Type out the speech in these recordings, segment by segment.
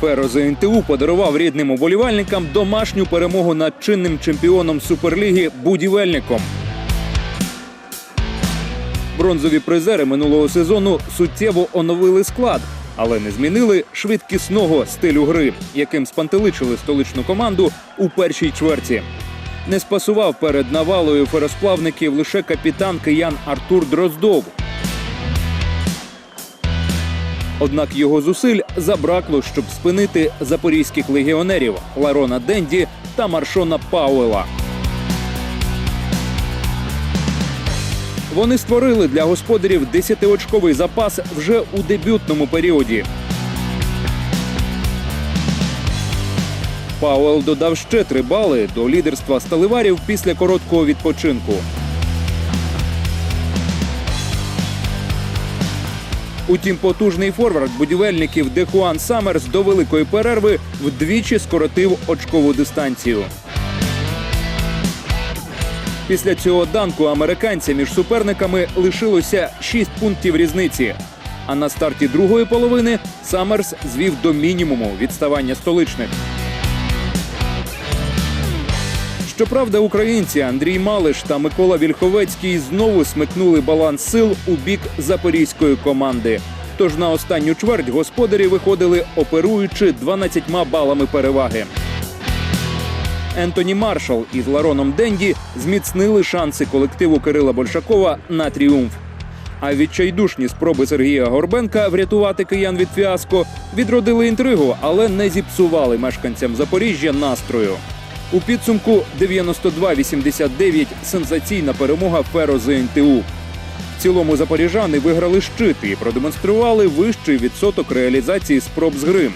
Феро ЗНТУ подарував рідним уболівальникам домашню перемогу над чинним чемпіоном Суперліги будівельником. Бронзові призери минулого сезону суттєво оновили склад, але не змінили швидкісного стилю гри, яким спантеличили столичну команду у першій чверті. Не спасував перед навалою феросплавників лише капітан киян Артур Дроздов. Однак його зусиль забракло, щоб спинити запорізьких легіонерів Ларона Денді та Маршона Пауела. Вони створили для господарів 10-очковий запас вже у дебютному періоді. Пауел додав ще три бали до лідерства сталеварів після короткого відпочинку. Утім, потужний форвард будівельників Дехуан Саммерс до великої перерви вдвічі скоротив очкову дистанцію. Після цього данку американця між суперниками лишилося 6 пунктів різниці. А на старті другої половини Саммерс звів до мінімуму відставання столичних. Щоправда, українці Андрій Малиш та Микола Вільховецький знову смикнули баланс сил у бік запорізької команди. Тож на останню чверть господарі виходили, оперуючи 12 балами переваги. Ентоні Маршал із Лароном Денді зміцнили шанси колективу Кирила Большакова на тріумф. А відчайдушні спроби Сергія Горбенка врятувати киян від фіаско відродили інтригу, але не зіпсували мешканцям Запоріжжя настрою. У підсумку 92-89 сенсаційна перемога Феро ЗНТУ. В цілому запоріжани виграли щит і продемонстрували вищий відсоток реалізації спроб з гри.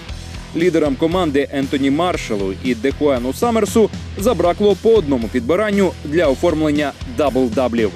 Лідерам команди Ентоні Маршалу і Дехуену Саммерсу забракло по одному підбиранню для оформлення дабл-даблів.